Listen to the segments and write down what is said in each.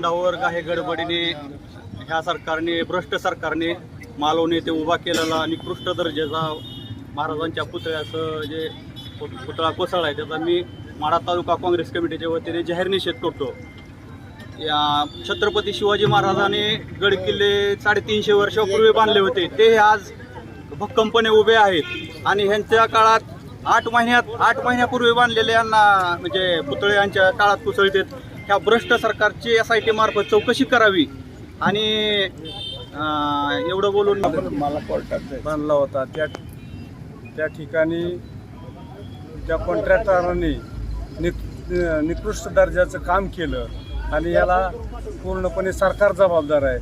डावर काही गडबडीने ह्या सरकारने भ्रष्ट सरकारने मालवणे ते उभा केलेला निकृष्ट दर्जाचा महाराजांच्या पुतळ्याचं जे पुतळा कोसळला आहे त्याचा मी माढा तालुका काँग्रेस कमिटीच्या वतीने जाहीर निषेध करतो. या छत्रपती शिवाजी महाराजांनी गड किल्ले साडेतीनशे वर्षापूर्वी बांधले होते. ते आज भक्कमपणे उभे आहेत आणि ह्यांच्या काळात आठ महिन्यात आठ महिन्यापूर्वी बांधलेले यांना म्हणजे पुतळे यांच्या काळात कुसळतात. ह्या भ्रष्ट सरकारची एस आय टी मार्फत चौकशी करावी आणि एवढं बोलून मला कोर्टात बांधला होता त्या त्या ठिकाणी त्या कॉन्ट्रॅक्टरांनी निक निकृष्ट दर्जाचं काम केलं आणि याला पूर्णपणे सरकार जबाबदार आहे.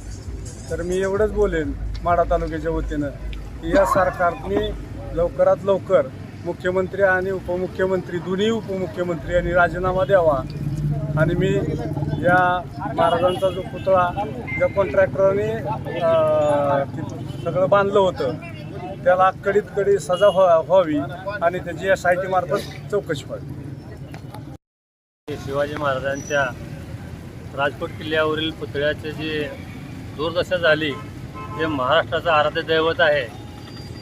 तर मी एवढंच बोलेन माढा तालुक्याच्या वतीनं की या सरकारने लवकरात लवकर मुख्यमंत्री आणि उपमुख्यमंत्री दोन्ही उपमुख्यमंत्री यांनी राजीनामा द्यावा. आणि मी या महाराजांचा जो पुतळा ज्या कॉन्ट्रॅक्टरने सगळं बांधलं होतं त्याला कडीत कडी सजा व्हा- व्हावी आणि त्याची या साहित्यमार्फत चौकशी व्हावी. शिवाजी महाराजांच्या राजकोट किल्ल्यावरील पुतळ्याचे जी दुर्दशा झाली जे महाराष्ट्राचं आराध्य दैवत आहे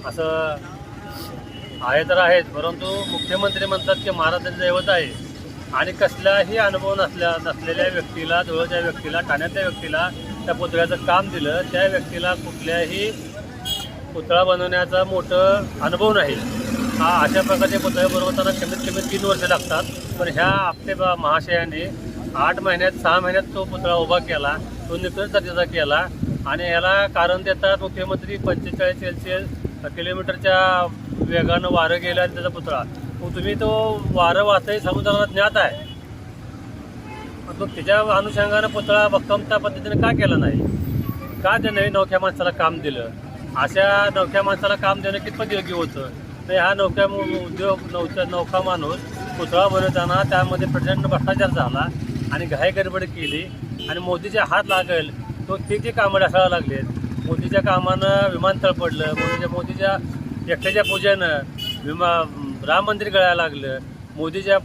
असं आहे तर आहेच परंतु मुख्यमंत्री म्हणतात की महाराजांचं दैवत आहे. आणि कसलाही अनुभव नसल्या नसलेल्या व्यक्तीला जवळच्या व्यक्तीला ठाण्यातल्या व्यक्तीला त्या पुतळ्याचं काम दिलं त्या व्यक्तीला कुठल्याही पुतळा बनवण्याचा मोठं अनुभव नाही. हा अशा प्रकारचे पुतळे बनवताना कमीत कमी तीन वर्ष लागतात. पण ह्या आपले बा- महाशयाने आठ महिन्यात सहा महिन्यात तो पुतळा उभा केला तो निकृष्ट दर्जाचा केला आणि याला कारण देतात मुख्यमंत्री पंचेचाळीस सेल्सिअस किलोमीटरच्या वेगानं वारं गेलं आणि त्याचा पुतळा. तुम्ही तो वारं वाचही समुद्राला ज्ञात आहे. मग तो त्याच्या अनुषंगानं पुतळा भक्कम त्या पद्धतीने का केला नाही? का ते नवीन नवख्या माणसाला काम दिलं? अशा नौख्या माणसाला काम देणं कितपत योग्य होतं? तर ह्या नौक्या उद्योग नौका नौका माणूस पुतळा बनवताना त्यामध्ये प्रचंड भ्रष्टाचार झाला आणि घाई गडबड केली आणि मोदीचे हात लागेल तो ते जे कामं ढासळायला लागलेत? मोदीच्या कामानं विमानतळ पडलं मोदीच्या मोदीच्या एकट्याच्या पूजेनं विमा राम मंदिर गळायला लागलं. मोदीच्या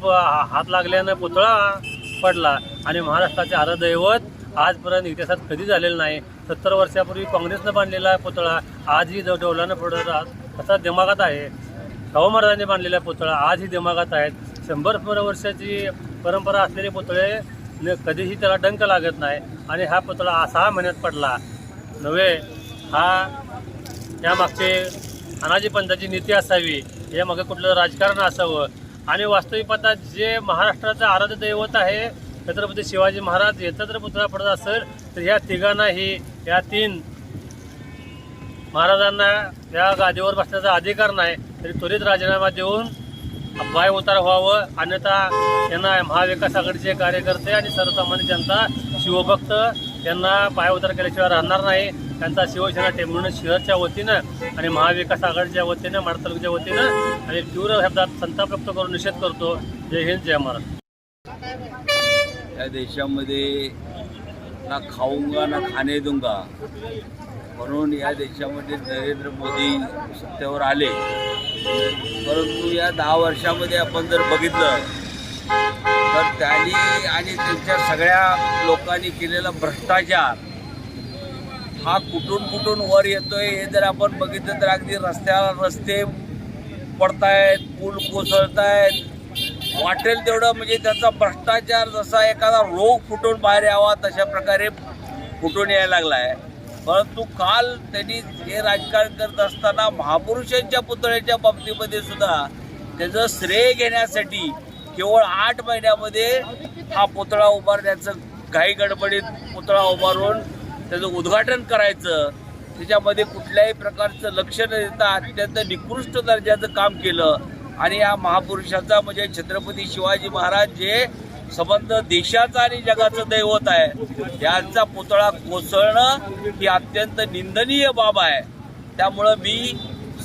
हात लागल्यानं पुतळा पडला. आणि महाराष्ट्राचे आरादैवत आजपर्यंत इतिहासात कधी झालेलं नाही. सत्तर वर्षापूर्वी काँग्रेसनं बांधलेला पुतळा आजही डोलानं डौलानं पडत असा दिमागात आहे. शाहू महाराजांनी बांधलेला पुतळा आजही दिमागात आहेत. शंभर वर्षाची परंपरा असलेले पुतळे न- कधीही त्याला डंक लागत नाही. आणि हा पुतळा सहा महिन्यात पडला. नव्हे हा त्यामागचे अनाजी पंथाची नीती असावी. यामागे कुठलं राजकारण असावं? आणि वास्तविक पाहता जे महाराष्ट्राचं आराध्य दैवत आहे छत्रपती शिवाजी महाराज याचा जर पुतळा पडत असेल तर ह्या तिघांनाही या तीन महाराजांना या गादीवर बसण्याचा अधिकार नाही. तरी त्वरित राजीनामा देऊन पाय उतार व्हावं. अन्यथा त्यांना महाविकास आघाडीचे कार्यकर्ते आणि सर्वसामान्य जनता शिवभक्त यांना पाय उतार केल्याशिवाय राहणार नाही. त्यांचा शिवसेना टेंबूर्ण शहरच्या वतीनं आणि महाविकास आघाडीच्या वतीनं माड तालुक्याच्या वतीनं आणि तीव्र शब्दात संताप व्यक्त करून निषेध करतो. जय हिंद जय महाराष्ट्र. या देशामध्ये ना खाऊंगा ना खाणे दूंगा. म्हणून या देशामध्ये नरेंद्र मोदी सत्तेवर आले. परंतु या दहा वर्षामध्ये आपण जर बघितलं तर त्यांनी आणि त्यांच्या सगळ्या लोकांनी केलेला भ्रष्टाचार हा कुठून कुठून वर येतोय हे जर आपण बघितलं तर अगदी रस्त्याला रस्ते पडतायत पूल कोसळतायत. वाटेल तेवढं म्हणजे त्याचा भ्रष्टाचार जसा एखादा रोग फुटून बाहेर यावा तशा प्रकारे फुटून यायला लागला आहे परंतु काल त्यांनी हे राजकारण करत असताना महापुरुषांच्या पुतळ्याच्या बाबतीमध्ये सुद्धा त्याचं श्रेय घेण्यासाठी केवळ आठ महिन्यामध्ये हा पुतळा उभारण्याचं घाई गडबडीत पुतळा उभारून त्याचं उद्घाटन करायचं त्याच्यामध्ये कुठल्याही प्रकारचं लक्ष न देता अत्यंत निकृष्ट दर्जाचं काम केलं. आणि या महापुरुषाचा म्हणजे छत्रपती शिवाजी महाराज जे संबंध देशाचा आणि जगाचं दैवत आहे त्यांचा पुतळा कोसळणं ही अत्यंत निंदनीय बाब आहे. त्यामुळं मी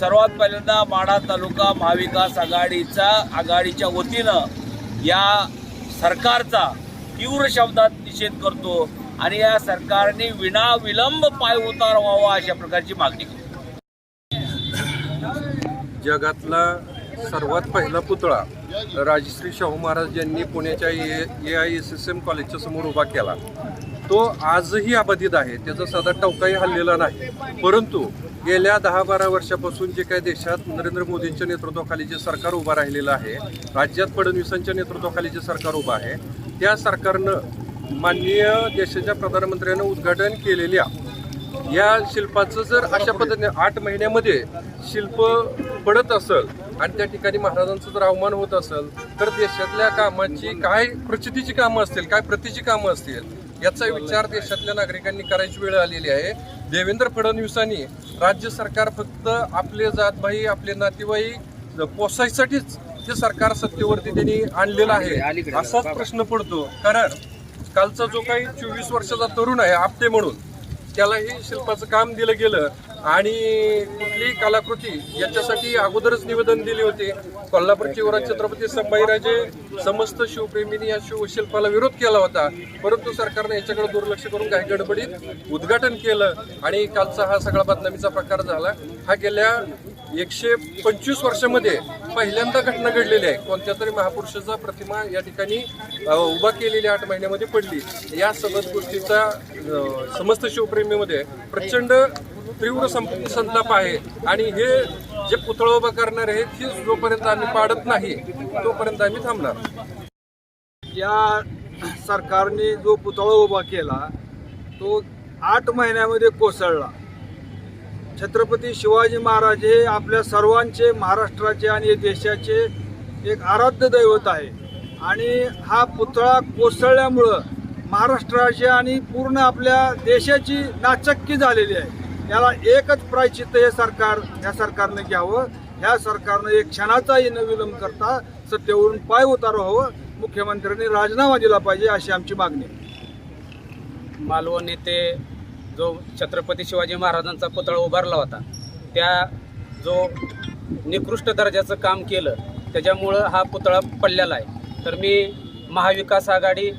सर्वात पहिल्यांदा माढा तालुका महाविकास आघाडीचा आघाडीच्या वतीनं या सरकारचा तीव्र शब्दात निषेध करतो. आणि या सरकारने विनाविलंब पाय उतार व्हावा अशा प्रकारची मागणी केली. जगातला सर्वात पहिला पुतळा राजश्री शाहू महाराज यांनी पुण्याच्या A I S S M कॉलेजच्या समोर उभा केला. तो आजही अबाधित आहे. त्याचा साधा टवकाही हल्लेला नाही. परंतु गेल्या दहा बारा वर्षापासून जे काही देशात नरेंद्र मोदींच्या नेतृत्वाखाली जे सरकार उभं राहिलेलं आहे राज्यात फडणवीसांच्या नेतृत्वाखाली जे सरकार उभं आहे त्या सरकारनं माननीय देशाच्या प्रधानमंत्र्यांनं उद्घाटन केलेल्या या शिल्पाचं जर अशा पद्धतीने आठ महिन्यामध्ये शिल्प पडत असेल आणि त्या ठिकाणी महाराजांचं जर अवमान होत असेल तर देशातल्या कामाची काय प्रचितीची कामं असतील काय प्रतीची कामं असतील याचा विचार देशातल्या नागरिकांनी करायची वेळ आलेली आहे. देवेंद्र फडणवीसांनी राज्य सरकार फक्त आपले जातभाई आपले नातेवाईक पोसायसाठीच ते सरकार सत्तेवरती त्यांनी आणलेलं आहे. असाच प्रश्न पडतो. कारण कालचा जो काही चोवीस वर्षाचा तरुण आहे आपटे म्हणून त्यालाही शिल्पाचं काम दिलं गेलं आणि कुठली कलाकृती याच्यासाठी अगोदरच निवेदन दिले होते. कोल्हापूरची युवराज छत्रपती संभाजीराजे समस्त शिवप्रेमींनी या शिवशिल्पाला विरोध केला होता. परंतु सरकारने याच्याकडे दुर्लक्ष करून काही गडबडीत उद्घाटन केलं आणि कालचा हा सगळा बदनामीचा प्रकार झाला. हा गेल्या एकशे पंचवीस वर्षामध्ये पहिल्यांदा घटना घडलेली आहे. कोणत्या तरी महापुरुषाचा प्रतिमा या ठिकाणी उभा केलेली आठ महिन्यामध्ये पडली. या सगळ्याच गोष्टीचा समस्त शिवप्रेमीमध्ये प्रचंड तीव्र संताप आहे. आणि हे जे पुतळा उभा करणार आहे ती जोपर्यंत आम्ही पाडत नाही तोपर्यंत आम्ही थांबणार. या सरकारने जो पुतळा उभा केला तो आठ महिन्यामध्ये कोसळला. छत्रपती शिवाजी महाराज हे आपल्या सर्वांचे महाराष्ट्राचे आणि देशाचे एक आराध्य दैवत आहे. आणि हा पुतळा कोसळल्यामुळं महाराष्ट्राची आणि पूर्ण आपल्या देशाची नाचक्की झालेली आहे. याला एकच प्रायचित्त हे सरकार या सरकारनं घ्यावं. ह्या सरकारनं एक क्षणाचाही न विलंब करता सत्तेवरून पाय उतारावं मुख्यमंत्र्यांनी राजीनामा दिला पाहिजे अशी आमची मागणी मालवण येथे जो छत्रपती शिवाजी महाराजांचा पुतळा उभारला होता त्या जो निकृष्ट दर्जाचं काम केलं त्याच्यामुळं हा पुतळा पडलेला आहे. तर मी महाविकास आघाडी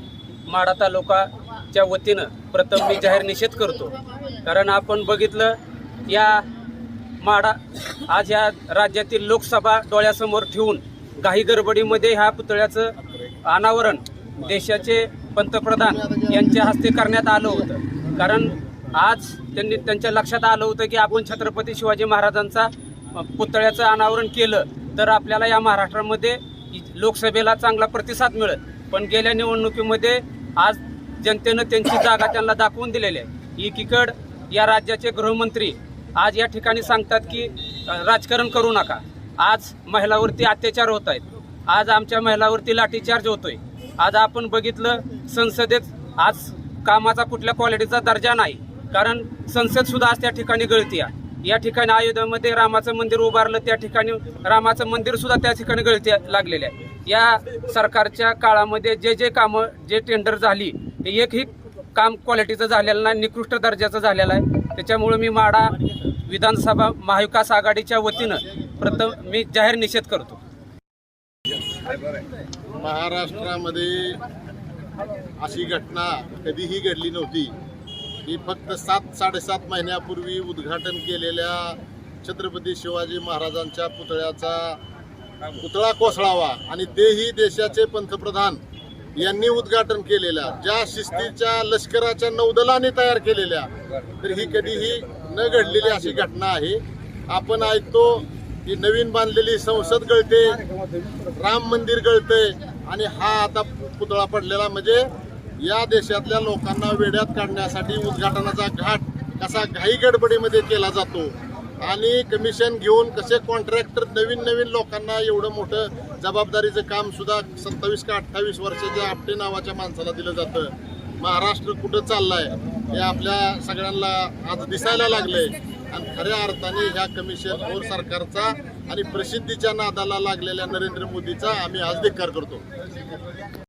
माडा तालुकाच्या वतीनं प्रथम मी जाहीर निषेध करतो. कारण आपण बघितलं या माडा आज या राज्यातील लोकसभा डोळ्यासमोर ठेवून काही गडबडीमध्ये ह्या पुतळ्याचं अनावरण देशाचे पंतप्रधान यांच्या हस्ते करण्यात आलं होतं. कारण आज त्यांनी त्यांच्या लक्षात आलं होतं की आपण छत्रपती शिवाजी महाराजांचा पुतळ्याचं अनावरण केलं तर आपल्याला या महाराष्ट्रामध्ये लोकसभेला चांगला प्रतिसाद मिळेल. पण गेल्या निवडणुकीमध्ये आज जनतेनं त्यांची जागा त्यांना दाखवून दिलेली आहे. एकीकड या राज्याचे गृहमंत्री आज या ठिकाणी सांगतात की राजकारण करू नका. आज महिलावरती अत्याचार होत आहेत. आज आमच्या महिलावरती लाठीचार्ज होतोय. आज आपण बघितलं संसदेत आज कामाचा कुठल्या क्वालिटीचा दर्जा नाही. कारण संसदसुद्धा आज त्या ठिकाणी गळती आहे या ठिकाणी अयोध्यामध्ये रामाचं मंदिर उभारलं त्या ठिकाणी रामाचं मंदिर सुद्धा त्या ठिकाणी गळती लागलेले आहे. या सरकारच्या काळामध्ये जे जे कामं जे टेंडर झाली ते एकही काम क्वालिटीचं झालेलं नाही निकृष्ट दर्जाचं झालेलं आहे. त्याच्यामुळं मी माडा विधानसभा महाविकास आघाडीच्या वतीनं प्रथम मी जाहीर निषेध करतो. महाराष्ट्रामध्ये अशी घटना कधीही घडली नव्हती. ही फक्त सात साडेसात महिन्यापूर्वी उद्घाटन केलेल्या छत्रपती शिवाजी महाराजांच्या पुतळ्याचा पुतळा कोसळावा आणि तेही देशाचे पंतप्रधान यांनी उद्घाटन केलेल्या ज्या शिस्तीच्या लष्कराच्या नौदलाने तयार केलेल्या तर ही कधीही न घडलेली अशी घटना आहे. आपण ऐकतो की नवीन बांधलेली संसद गळते राम मंदिर गळते आणि हा आता पुतळा पडलेला म्हणजे या देशातल्या लोकांना वेड्यात काढण्यासाठी उद्घाटनाचा घाट कसा घाई गडबडीमध्ये केला जातो आणि कमिशन घेऊन कसे कॉन्ट्रॅक्टर नवीन नवीन लोकांना एवढं मोठं जबाबदारीचं काम सुद्धा सत्तावीस का अठ्ठावीस वर्षाच्या आपटे नावाच्या माणसाला दिलं जातं. महाराष्ट्र कुठं चाललाय हे आपल्या सगळ्यांना आज दिसायला लागलंय. आणि खऱ्या अर्थाने ह्या कमिशन सरकारचा आणि प्रसिद्धीच्या नादाला लागलेल्या नरेंद्र मोदीचा आम्ही आज धिक्कार करतो.